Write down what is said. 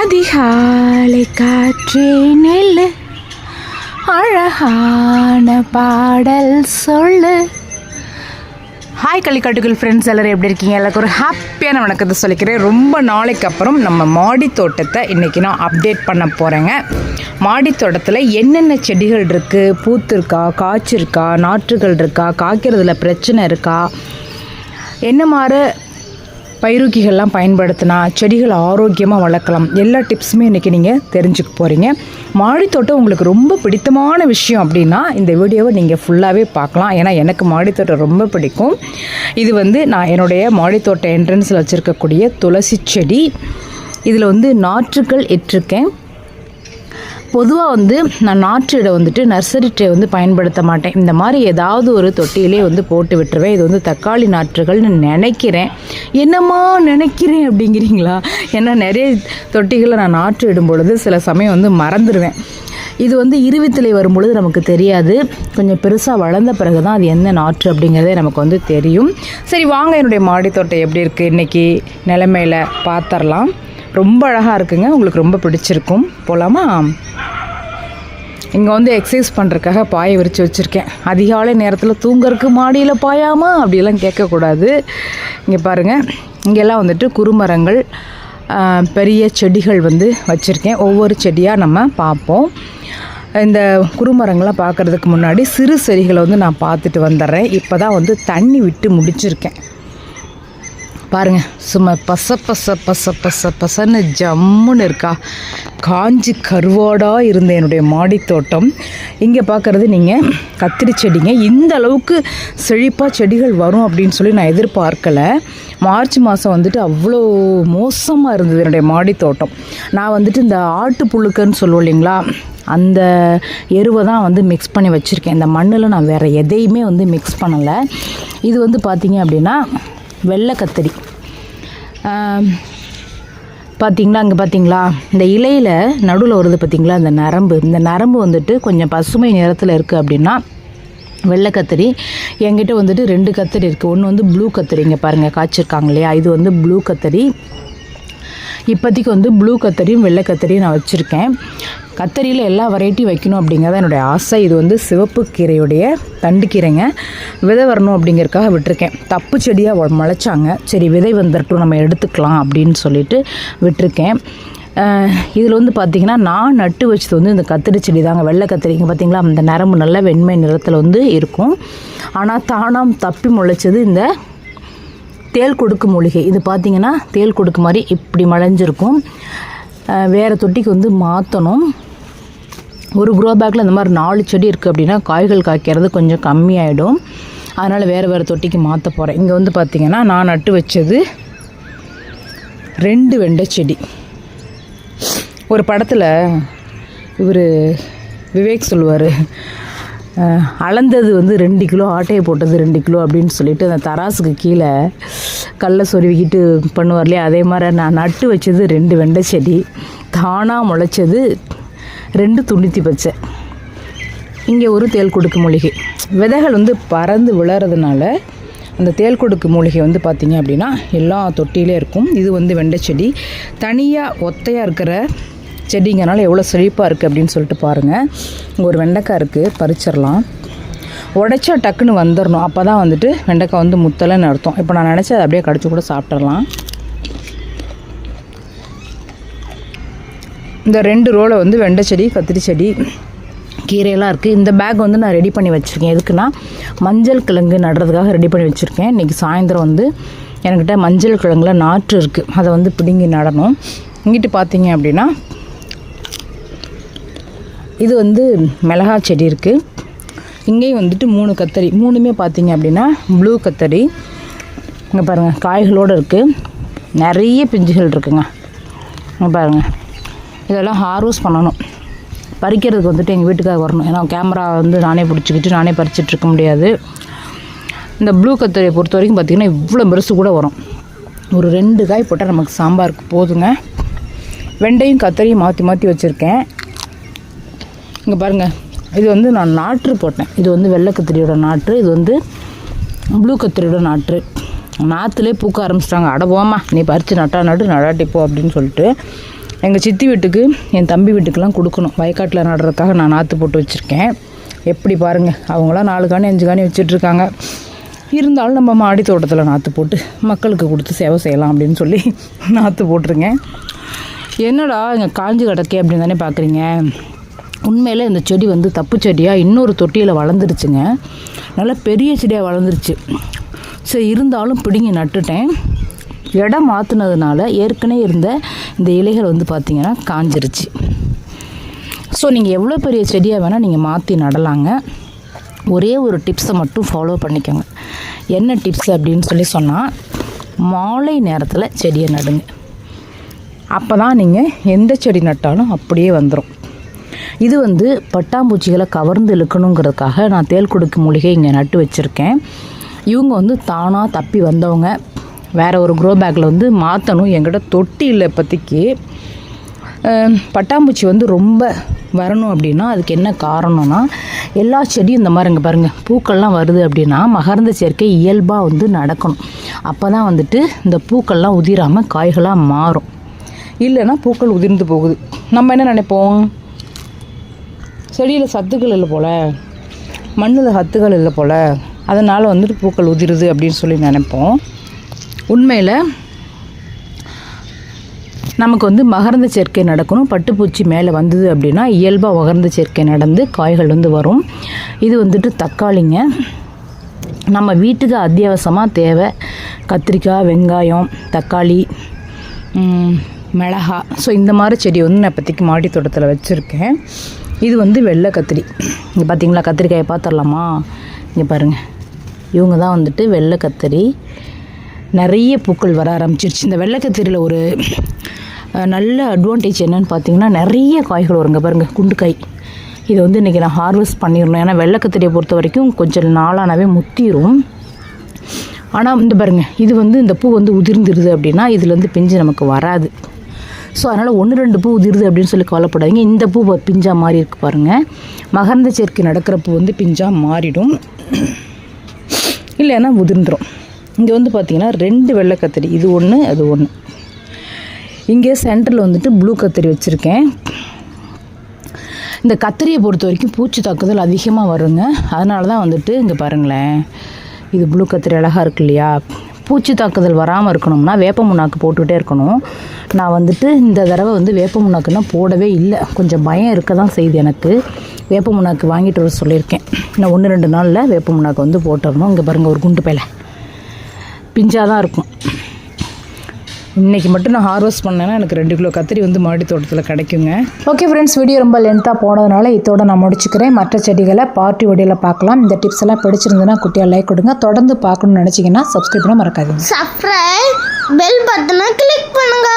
அதிகாலை காற்றே நெல்லு. அழகான பாடல் சொல்லு. ஹாய் கள்ளிக்காட்டுகள் ஃப்ரெண்ட்ஸ் எல்லோரும் எப்படி இருக்கீங்க? எல்லாருக்கும் ஒரு ஹாப்பியான வணக்கத்தை சொல்லிக்கிறேன். ரொம்ப நாளைக்கு அப்புறம் நம்ம மாடி தோட்டத்தை இன்றைக்கி நான் அப்டேட் பண்ண போகிறேங்க மாடி தோட்டத்தில் என்னென்ன செடிகள் இருக்குது பூத்துருக்கா காய்ச்சிருக்கா? நாற்றுகள் இருக்கா? காய்க்கிறதுல பிரச்சனை இருக்கா? என்ன மாதிரி பயிரூக்கிகள்லாம் பயன்படுத்தினா செடிகளை ஆரோக்கியமாக வளர்க்கலாம். எல்லா டிப்ஸுமே இன்றைக்கி நீங்கள் தெரிஞ்சுக்க போகிறீங்க மாடித்தோட்டம் உங்களுக்கு ரொம்ப பிடித்தமான விஷயம் அப்படின்னா இந்த வீடியோவை நீங்கள் ஃபுல்லாகவே பார்க்கலாம். ஏன்னா எனக்கு மாடித்தோட்டம் ரொம்ப பிடிக்கும். இது வந்து நான் என்னுடைய மாடித்தோட்ட என்ட்ரன்ஸில் வச்சுருக்கக்கூடிய துளசி செடி. இதில் வந்து நாற்றுக்கள் இட்டிருக்கேன். பொதுவாக வந்து நான் நாற்றீடை வந்துட்டு நர்சரி ட்ரே வந்து பயன்படுத்த மாட்டேன். இந்த மாதிரி ஏதாவது ஒரு தொட்டியிலே வந்து போட்டு விட்டுருவேன். இது வந்து தக்காளி நாற்றுகள்னு நினைக்கிறேன். என்னம்மா நினைக்கிறேன் அப்படிங்கிறீங்களா? ஏன்னா நிறைய தொட்டிகளை நான் நாற்று இடும் பொழுது சில சமயம் வந்து மறந்துடுவேன் இது வந்து இருவித்திலை வரும்பொழுது நமக்கு தெரியாது. கொஞ்சம் பெருசாக வளர்ந்த பிறகு தான் அது என்ன நாற்று அப்படிங்கிறதே நமக்கு வந்து தெரியும். சரி வாங்க என்னுடைய மாடித்தோட்டம் எப்படி இருக்குது இன்றைக்கி நிலைமையில் பார்த்துடலாம் ரொம்ப அழகாக இருக்குங்க. உங்களுக்கு ரொம்ப பிடிச்சிருக்கும். போகலாமா இங்கே வந்து எக்ஸசைஸ் பண்ணுறதுக்காக பாயை விரித்து வச்சுருக்கேன். அதிகாலை நேரத்தில் தூங்குறக்கு மாடியில் பாயாமா? அப்படிலாம் கேட்கக்கூடாது. இங்கே பாருங்கள் இங்கெல்லாம் வந்துட்டு குறுமரங்கள் பெரிய செடிகள் வந்து வச்சுருக்கேன். ஒவ்வொரு செடியாக நம்ம பார்ப்போம். இந்த குறுமரங்கள்லாம் பார்க்குறதுக்கு முன்னாடி சிறு செடிகளை வந்து நான் பார்த்துட்டு வந்துடுறேன். இப்போ தான் வந்து தண்ணி விட்டு முடிச்சிருக்கேன். பாருங்கள் சும்மா பச பச பச பச பசன்னு ஜம்முன்னு இருக்கா. காஞ்சி கருவாடாக இருந்த என்னுடைய மாடித்தோட்டம் இங்கே பார்க்குறது நீங்கள் கத்திரி செடிங்க. இந்த அளவுக்கு செழிப்பாக செடிகள் வரும் அப்படின்னு சொல்லி நான் எதிர்பார்க்கலை. மார்ச் மாதம் வந்துட்டு அவ்வளோ மோசமாக இருந்தது என்னுடைய மாடித்தோட்டம் நான் வந்துட்டு இந்த ஆட்டு புழுக்கன்னு சொல்லுவோம் இல்லைங்களா? அந்த எருவை தான் வந்து மிக்ஸ் பண்ணி வச்சுருக்கேன். இந்த மண்ணில் நான் வேறு எதையுமே வந்து மிக்ஸ் பண்ணலை. இது வந்து பார்த்திங்க அப்படின்னா வெள்ளை கத்தரி. பார்த்திங்களா அங்கே பார்த்தீங்களா இந்த இலையில் நடுவில் வருது பார்த்தீங்களா இந்த நரம்பு. இந்த நரம்பு வந்துட்டு கொஞ்சம் பசுமை நிறத்தில் இருக்குது அப்படின்னா வெள்ளை கத்திரி. என்கிட்ட வந்துட்டு ரெண்டு கத்திரி இருக்குது ஒன்று வந்து ப்ளூ கத்திரி. இங்கே பாருங்கள் காய்ச்சிருக்காங்க இல்லையா? இது வந்து ப்ளூ கத்திரி. இப்போதைக்கு வந்து ப்ளூ கத்தரியும் வெள்ளை கத்தரியும் நான் வச்சுருக்கேன். கத்தரியில் எல்லா வெரைட்டி வைக்கணும் அப்படிங்கிறத என்னுடைய ஆசை. இது வந்து சிவப்பு கீரையுடைய தண்டு கீரைங்க. விதை வரணும் அப்படிங்கிறதுக்காக விட்டுருக்கேன். தப்பு செடியாக முளைச்சாங்க. சரி விதை வந்துட்டும் நம்ம எடுத்துக்கலாம் அப்படின்னு சொல்லிட்டு விட்டுருக்கேன். இதில் வந்து பார்த்திங்கன்னா நான் நட்டு வச்சது வந்து இந்த கத்திரி செடி தாங்க வெள்ளை கத்திரிங்க பார்த்திங்களா அந்த நரம்பு நல்ல வெண்மை நிறத்தில் வந்து இருக்கும். ஆனால் தானாம் தப்பி முளைச்சது இந்த தேல் கொடுக்கு மூலிகை. இது பார்த்திங்கன்னா தேல் கொடுக்கு மாதிரி இப்படி மலைஞ்சிருக்கும். வேறு தொட்டிக்கு வந்து மாற்றணும் ஒரு க்ரோ பேக்கில் இந்த மாதிரி நாலு செடி இருக்குது அப்படின்னா காய்கள் காய்க்கிறது கொஞ்சம் கம்மியாயிடும். அதனால் வேறு வேறு தொட்டிக்கு மாற்ற போகிறேன் இங்கே வந்து பார்த்திங்கன்னா நான் நட்டு வச்சது ரெண்டு வெண்டை செடி. ஒரு படத்தில் இவர் விவேக் சொல்லுவார் அளந்தது வந்து ரெண்டு கிலோ ஆட்டையை போட்டது ரெண்டு கிலோ அப்படின்னு சொல்லிட்டு அந்த தராசுக்கு கீழே கல்லை சொருவிக்கிட்டு பண்ணுவார் இல்லையா? அதே மாதிரி நான் நட்டு வச்சது ரெண்டு வெண்டை செடி. தானாக முளைச்சது ரெண்டு துணித்தி பச்சை இங்கே ஒரு தேல் கொடுக்கு மூலிகை. விதைகள் வந்து பறந்து விழறதுனால அந்த தேல் கொடுக்கு மூலிகை வந்து பார்த்திங்க அப்படின்னா எல்லா தொட்டிலே இருக்கும். இது வந்து வெண்டை செடி. தனியாக ஒத்தையாக இருக்கிற செடிங்கனால எவ்வளோ செழிப்பாக இருக்குது அப்படின்னு சொல்லிட்டு பாருங்கள் இங்கே ஒரு வெண்டைக்காய் இருக்குது பறிச்சிடலாம். உடைச்சா டக்குன்னு வந்துடணும் அப்போ தான் வந்துட்டு வெண்டைக்காய் வந்து முத்தலைன்னு அர்த்தம். இப்போ நான் நினச்சி அதை அப்படியே கடிச்சு கூட சாப்பிட்றலாம் இந்த ரெண்டு ரோலை வந்து வெண்டை செடி கத்திரி செடி கீரையெல்லாம் இருக்குது இந்த பேக் வந்து நான் ரெடி பண்ணி வச்சுருக்கேன். எதுக்குன்னா மஞ்சள் கிழங்கு நடுறதுக்காக ரெடி பண்ணி வச்சுருக்கேன். இன்றைக்கி சாயந்தரம் வந்து என்கிட்ட மஞ்சள் கிழங்குல நாற்று இருக்குது அதை வந்து பிடுங்கி நடணும். இங்கிட்டு பார்த்தீங்க அப்படின்னா இது வந்து மிளகா செடி இருக்குது இங்கேயும் வந்துட்டு மூணு கத்தரி மூணுமே பார்த்தீங்க அப்படின்னா ப்ளூ கத்தரி. இங்கே பாருங்கள் காய்களோடு இருக்குது நிறைய பிஞ்சுகள் இருக்குங்க. இங்கே பாருங்கள் இதெல்லாம் ஹார்வெஸ்ட் பண்ணணும். பறிக்கிறதுக்கு வந்துட்டு எங்கள் வீட்டுக்காக வரணும். ஏன்னா கேமரா வந்து நானே பிடிச்சிக்கிட்டு நானே பறிச்சிட்டு இருக்க முடியாது. இந்த ப்ளூ கத்தரியை பொறுத்த வரைக்கும் பார்த்திங்கன்னா இவ்வளோ பெருசு கூட வரும். ஒரு ரெண்டு காய் போட்டால் நமக்கு சாம்பாருக்கு போதுங்க. வெண்டையும் கத்தரியும் மாற்றி மாற்றி வச்சுருக்கேன். இங்கே பாருங்கள் இது வந்து நான் நாற்று போட்டேன். இது வந்து வெள்ளை கத்திரியோட நாற்று. இது வந்து ப்ளூ கத்திரியோட நாற்று. நாற்றுலேயே பூக்க ஆரம்பிச்சிட்டாங்க. அட போமா நீ பறித்து நட்டா நட்டு நடாட்டிப்போ அப்படின்னு சொல்லிட்டு. எங்கள் சித்தி வீட்டுக்கு என் தம்பி வீட்டுக்கெலாம் கொடுக்கணும். வயக்காட்டில் நடுறதுக்காக நான் நாற்று போட்டு வச்சுருக்கேன். எப்படி பாருங்கள் அவங்களாம் நாலு காணி அஞ்சு காணி வச்சிட்ருக்காங்க இருந்தாலும் நம்ம மாடி தோட்டத்தில் நாற்று போட்டு மக்களுக்கு கொடுத்து சேவை செய்யலாம் அப்படின்னு சொல்லி நாற்று போட்டிருக்கேன். என்னடா இங்கே காஞ்சு கிடக்கே அப்படின்னு தானே பார்க்குறீங்க உண்மையிலே இந்த செடி வந்து தப்பு செடியாக இன்னொரு தொட்டியில் வளர்ந்துருச்சுங்க. நல்லா பெரிய செடியாக வளர்ந்துருச்சு. சரி இருந்தாலும் பிடிங்கி நட்டுட்டேன். இடம் மாற்றினதுனால ஏற்கனவே இருந்த இந்த இலைகள் வந்து பார்த்திங்கன்னா காஞ்சிருச்சு. ஸோ நீங்கள் எவ்வளோ பெரிய செடியாக வேணால் நீங்கள் மாற்றி நடலாங்க. ஒரே ஒரு டிப்ஸை மட்டும் ஃபாலோ பண்ணிக்கோங்க. என்ன டிப்ஸ் அப்படின்னு சொல்லி சொன்னால் மாலை நேரத்தில் செடியை நடுங்க. அப்போ தான் நீங்கள் எந்த செடி நட்டாலும் அப்படியே வந்துடும் இது வந்து பட்டாம்பூச்சிகளை கவர்ந்து இழுக்கணுங்கிறதுக்காக நான் தேல் கொடுக்கு மூலிகை இங்கே நட்டு வச்சுருக்கேன். இவங்க வந்து தானாக தப்பி வந்தவங்க. வேறு ஒரு க்ரோ பேக்கில் வந்து மாற்றணும் என்கிட்ட தொட்டி இல்லை இப்போதைக்கு பட்டாம்பூச்சி வந்து ரொம்ப வரணும் அப்படின்னா அதுக்கு என்ன காரணம்னா எல்லா செடியும் இந்த மாதிரி இங்கே பாருங்கள் பூக்கள்லாம் வருது அப்படின்னா மகரந்த சேர்க்கை இயல்பாக வந்து நடக்கணும். அப்போ தான் வந்துட்டு இந்த பூக்கள்லாம் உதிராமல் காய்களாக மாறும். இல்லைன்னா பூக்கள் உதிர்ந்து போகுது. நம்ம என்ன நினைப்போம்? செடியில் சத்துக்கள் இல்லை போல். மண்ணில் சத்துக்கள் இல்லை போல். அதனால் வந்துட்டு பூக்கள் உதிருது அப்படின்னு சொல்லி நினைப்போம். உண்மையில் நமக்கு வந்து மகரந்த சேர்க்கை நடக்கணும். பட்டுப்பூச்சி மேலே வந்தது அப்படின்னா இயல்பாக மகரந்த சேர்க்கை நடந்து காய்கள் வந்து வரும். இது வந்துட்டு தக்காளிங்க. நம்ம வீட்டுக்கு அத்தியாவசியமாக தேவை. கத்திரிக்காய் வெங்காயம் தக்காளி மிளகா. ஸோ இந்த மாதிரி செடி வந்து நான் இப்போதைக்கு மாடி தோட்டத்தில் வச்சுருக்கேன். இது வந்து வெள்ளை கத்திரி. இங்கே பார்த்தீங்களா கத்திரிக்காயை பார்த்துடலாமா? இங்கே பாருங்கள் இவங்க தான் வந்துட்டு வெள்ளை கத்திரி. நிறைய பூக்கள் வர ஆரம்பிச்சிருச்சு. இந்த வெள்ளக்கத்திரியில் ஒரு நல்ல அட்வான்டேஜ் என்னன்னு பார்த்தீங்கன்னா நிறைய காய்கள் வருங்க பாருங்கள் குண்டு காய் இதை வந்து இன்றைக்கி நான் ஹார்வெஸ்ட் பண்ணிடணும். ஏன்னா வெள்ளக்கத்திரியை பொறுத்த வரைக்கும் கொஞ்சம் நாளானாவே முத்திரும். ஆனால் இந்த பாருங்கள் இது வந்து இந்த பூ வந்து உதிர்ந்துருது அப்படின்னா இதுலேருந்து பிஞ்சு நமக்கு வராது. ஸோ அதனால் ஒன்று ரெண்டு பூ உதிருது அப்படின்னு சொல்லி கவலைப்படாதீங்க. இந்த பூ பிஞ்சாக மாறி இருக்கு பாருங்கள் மகரந்த சேர்க்கை நடக்கிற பூ வந்து பிஞ்சாக மாறிடும். இல்லைன்னா உதிர்ந்துடும் இங்கே வந்து பார்த்தீங்கன்னா ரெண்டு வெள்ளை கத்திரி. இது ஒன்று அது ஒன்று இங்கே சென்டரில் வந்துட்டு ப்ளூ கத்திரி வச்சுருக்கேன். இந்த கத்திரியை பொறுத்த வரைக்கும் பூச்சி தாக்குதல் அதிகமாக வருங்க. அதனால தான் வந்துட்டு இங்கே பாருங்களேன். இது ப்ளூ கத்திரி அழகாக இருக்கு இல்லையா? பூச்சி தாக்குதல் வராமல் இருக்கணும்னா வேப்ப முன்னாக்கு போட்டுக்கிட்டே இருக்கணும். நான் வந்துட்டு இந்த தடவை வந்து வேப்ப முன்னாக்குன்னா போடவே இல்லை. கொஞ்சம் பயம் இருக்க தான் செய்யுது எனக்கு. வேப்ப முன்னாக்கு வாங்கிட்டு வர சொல்லியிருக்கேன். நான் ஒன்று ரெண்டு நாளில் வேப்ப முன்னாக்கு வந்து போட்டுடணும் இங்கே பாருங்கள் ஒரு குண்டு பையில. பிஞ்சாக தான் இருக்கும். இன்றைக்கி மட்டும் நான் ஹார்வெஸ்ட் பண்ணேன்னா எனக்கு ரெண்டு கிலோ கத்திரி வந்து மாடி தோட்டத்தில் கிடைக்குங்க. ஓகே ஃப்ரெண்ட்ஸ் வீடியோ ரொம்ப லென்த்தாக போனதுனால இதோட நான் முடிச்சுக்கிறேன். மற்ற செடிகளை பார்ட்டி வீடியோவில் பார்க்கலாம். இந்த டிப்ஸ் எல்லாம் பிடிச்சிருந்ததுன்னா குட்டியாக லைக் கொடுங்க. தொடர்ந்து பார்க்கணும்னு நினச்சிங்கன்னா சப்ஸ்கிரைப் பண்ண மறக்காதீங்க. சப்ஸ்கிரைப் பெல் பட்டனை கிளிக் பண்ணுங்க.